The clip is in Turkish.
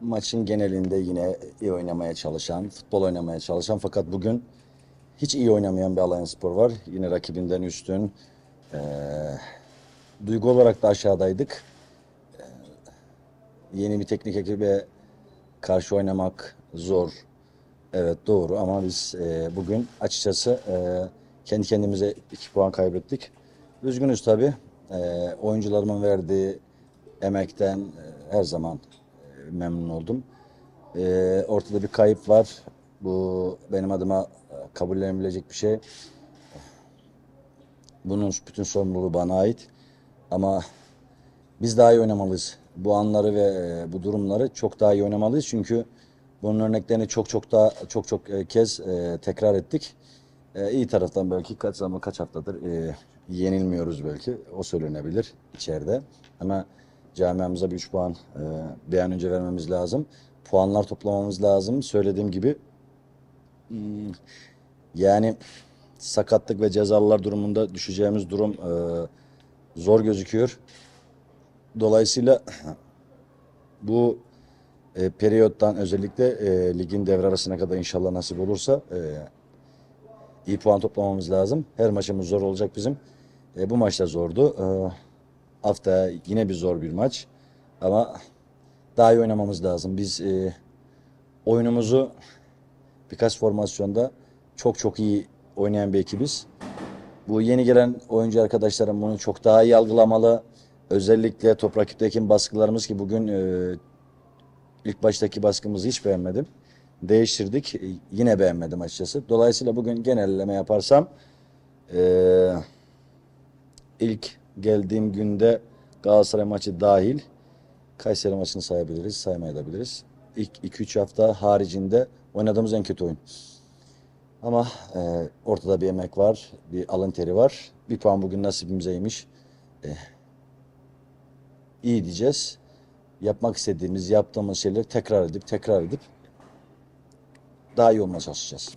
maçın genelinde yine iyi oynamaya çalışan, futbol oynamaya çalışan fakat bugün hiç iyi oynamayan bir Alanya Spor var. Yine rakibinden üstün. Ee, duygu olarak da aşağıdaydık. Ee, yeni bir teknik ekibe karşı oynamak zor. Evet doğru ama biz e, bugün açıkçası e, kendi kendimize iki puan kaybettik. Üzgünüz tabii. E, oyuncularımın verdiği emekten e, her zaman e, memnun oldum. E, ortada bir kayıp var. Bu benim adıma e, kabullenebilecek bir şey. Bunun bütün sorumluluğu bana ait. Ama biz daha iyi oynamalıyız. Bu anları ve e, bu durumları çok daha iyi oynamalıyız. Çünkü bunun örneklerini çok çok daha çok çok e, kez e, tekrar ettik. E, iyi taraftan belki kaç zaman kaç haftadır e, yenilmiyoruz belki. O söylenebilir içeride. Ama camiamıza bir 3 puan e, bir an önce vermemiz lazım. Puanlar toplamamız lazım. Söylediğim gibi hmm, yani sakatlık ve cezalılar durumunda düşeceğimiz durum e, zor gözüküyor. Dolayısıyla bu e, periyottan özellikle e, ligin devre arasına kadar inşallah nasip olursa e, iyi puan toplamamız lazım. Her maçımız zor olacak bizim. E, bu maç da zordu. E, hafta yine bir zor bir maç. Ama daha iyi oynamamız lazım. Biz e, oyunumuzu birkaç formasyonda çok çok iyi oynayan bir ekibiz. Bu yeni gelen oyuncu arkadaşlarım bunu çok daha iyi algılamalı. Özellikle top rakipteki baskılarımız ki bugün e, ilk baştaki baskımızı hiç beğenmedim. Değiştirdik. E, Yine beğenmedim açıkçası. Dolayısıyla bugün genelleme yaparsam e, ilk geldiğim günde Galatasaray maçı dahil Kayseri maçını sayabiliriz, saymayabiliriz. İlk 2-3 hafta haricinde oynadığımız en kötü oyun. Ama e, ortada bir emek var, bir alın teri var. Bir puan bugün nasibimizeymiş. E, iyi diyeceğiz. Yapmak istediğimiz, yaptığımız şeyleri tekrar edip tekrar edip daha iyi olmaya çalışacağız.